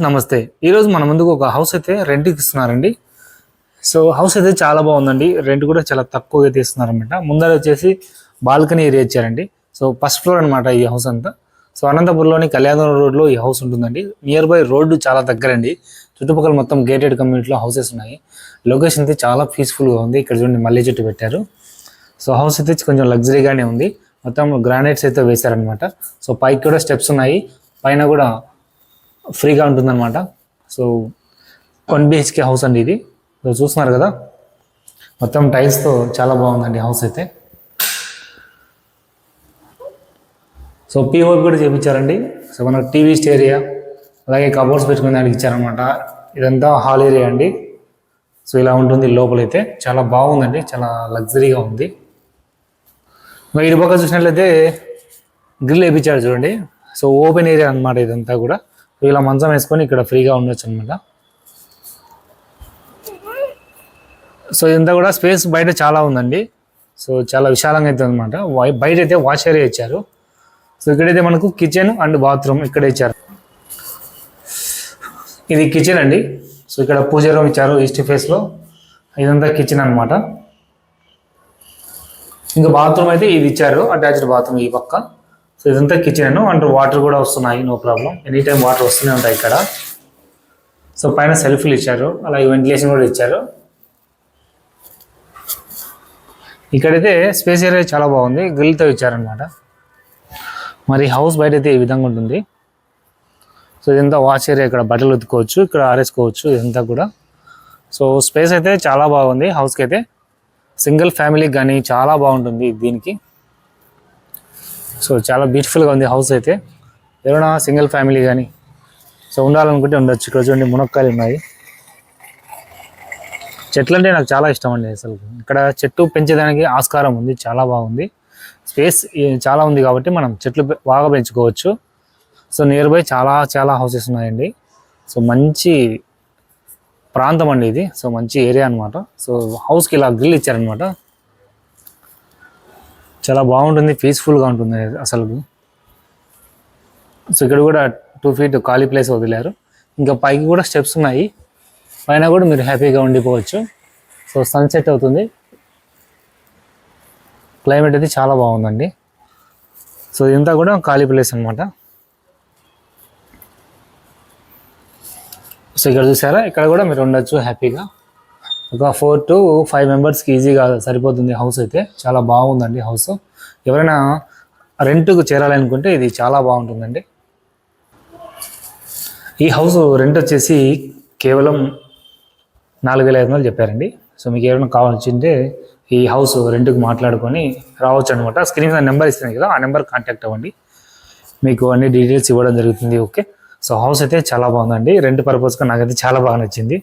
నమస్తే. ఈరోజు మన ముందుకు ఒక హౌస్ అయితే రెంట్కి ఇస్తున్నారండి. సో హౌస్ అయితే చాలా బాగుందండి. రెంట్ కూడా చాలా తక్కువగా తీస్తున్నారనమాట ముందర వచ్చేసి బాల్కనీ ఏరియా ఇచ్చారండి. సో ఫస్ట్ ఫ్లోర్ అనమాట ఈ హౌస్ అంతా. సో అనంతపురంలోని కళ్యాణం రోడ్లో ఈ హౌస్ ఉంటుందండి. నియర్ బై రోడ్డు చాలా దగ్గరండి. చుట్టుపక్కల మొత్తం గేటెడ్ కమ్యూనిటీలో హౌసెస్ ఉన్నాయి. లొకేషన్ అయితే చాలా పీస్ఫుల్గా ఉంది. ఇక్కడ చూడండి మల్లె చెట్టు పెట్టారు. సో హౌస్ అయితే కొంచెం లగ్జరీగానే ఉంది. మొత్తం గ్రానైట్స్ అయితే వేశారనమాట సో పైకి కూడా స్టెప్స్ ఉన్నాయి. పైన కూడా ఫ్రీగా ఉంటుందన్నమాట. సో వన్ బిహెచ్కే హౌస్ అండి ఇది. సో చూస్తున్నారు కదా? మొత్తం టైల్స్తో చాలా బాగుందండి హౌస్ అయితే. సో పీఓపి కూడా చేయించారండి సో మనకు టీవీ స్టేరియా అలాగే కబోర్డ్స్ పెట్టుకునే దానికి ఇచ్చారనమాట ఇదంతా హాల్ ఏరియా అండి. సో ఇలా ఉంటుంది లోపలైతే. చాలా బాగుందండి. చాలా లగ్జరీగా ఉంది. ఇటు పక్క చూసినట్లయితే గ్రిల్ వేయించారు చూడండి. సో ఓపెన్ ఏరియా అన్నమాట ఇదంతా కూడా. ఇలా మంచం వేసుకొని ఇక్కడ ఫ్రీగా ఉండొచ్చు అనమాట సో ఇదంతా కూడా స్పేస్ బయట చాలా ఉందండి. సో చాలా విశాలంగా అయితే అనమాట బయట అయితే వాష్ ఏరియా ఇచ్చారు. సో ఇక్కడైతే మనకు కిచెన్ అండ్ బాత్రూమ్ ఇక్కడ ఇచ్చారు. ఇది కిచెన్ అండి. సో ఇక్కడ పూజ రూమ్ ఇచ్చారు ఈస్ట్ ఫేస్లో ఇదంతా కిచెన్ అన్నమాట. ఇంకా బాత్రూమ్ అయితే ఇది ఇచ్చారు. అటాచ్డ్ బాత్రూమ్ ఈ పక్క. సో ఇదంతా కిచెన్ అండ్ వాటర్ కూడా వస్తున్నాయి no problem any time water వస్తూనే ఉంటాయి ఇక్కడ. సో పైన సెల్ఫ్లు ఇచ్చారు. అలాగే వెంటిలేషన్ కూడా ఇచ్చారు. ఇక్కడైతే స్పేస్ ఏరియా చాలా బాగుంది. గ్రిల్తో ఇచ్చారనమాట మరి హౌస్ బయట అయితే ఈ విధంగా ఉంటుంది. సో ఇదంతా వాష్ ఏరియా ఇక్కడ బట్టలు ఉతుకోవచ్చు ఇక్కడ ఆరేసుకోవచ్చు ఇదంతా కూడా. సో స్పేస్ అయితే చాలా బాగుంది. హౌస్కి అయితే సింగిల్ ఫ్యామిలీకి కానీ చాలా బాగుంటుంది దీనికి. సో చాలా బ్యూటిఫుల్గా ఉంది హౌస్ అయితే. ఎవరైనా సింగిల్ ఫ్యామిలీ కానీ సో ఉండాలనుకుంటే ఉండొచ్చు. ఇక్కడ చూడండి మునక్కాయలు ఉన్నాయి. చెట్లు అంటే నాకు చాలా ఇష్టం అండి అసలు. ఇక్కడ చెట్టు పెంచేదానికి ఆస్కారం ఉంది చాలా బాగుంది. స్పేస్ చాలా ఉంది కాబట్టి మనం చెట్లు బాగా పెంచుకోవచ్చు. సో నియర్ బై చాలా చాలా హౌసెస్ ఉన్నాయండి. సో మంచి ప్రాంతం అండి ఇది. సో మంచి ఏరియా అన్నమాట. సో హౌస్కి ఇలా గ్రిల్ ఇచ్చారనమాట చాలా బాగుంటుంది పీస్ఫుల్గా ఉంటుంది అసలు. సో ఇక్కడ కూడా టూ ఫీట్ ఖాళీ ప్లేస్ వదిలేరు. ఇంకా పైకి కూడా స్టెప్స్ ఉన్నాయి. పైన కూడా మీరు హ్యాపీగా ఉండిపోవచ్చు. సో సన్సెట్ అవుతుంది. క్లైమేట్ అయితే చాలా బాగుందండి. సో ఇదంతా కూడా ఖాళీ ప్లేస్ అనమాట సో ఇక్కడ చూసారా? ఇక్కడ కూడా మీరు ఉండొచ్చు హ్యాపీగా. ఒక ఫోర్ టు ఫైవ్ మెంబర్స్కి ఈజీగా సరిపోతుంది హౌస్ అయితే. చాలా బాగుందండి హౌస్ ఎవరైనా రెంట్కు చేరాలనుకుంటే ఇది చాలా బాగుంటుందండి. ఈ హౌస్ రెంట్ వచ్చేసి కేవలం నాలుగు వేల ఐదు వందలు చెప్పారండి. సో మీకు ఏమైనా కావాల్సింటే ఈ హౌస్ రెంట్కి మాట్లాడుకొని రావచ్చు అనమాట స్క్రీన్ మీద నెంబర్ ఇస్తుంది కదా ఆ నెంబర్ కాంటాక్ట్ అవ్వండి. మీకు అన్ని డీటెయిల్స్ ఇవ్వడం జరుగుతుంది ఓకే సో హౌస్ అయితే చాలా బాగుందండి. రెంట్ పర్పస్గా నాకైతే చాలా బాగా నచ్చింది.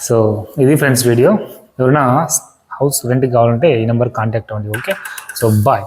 సో ఇది ఫ్రెండ్స్ వీడియో ఎవరైనా హౌస్ రెంట్కి కావాలంటే ఈ నెంబర్ కాంటాక్ట్ అవ్వండి ఓకే సో బాయ్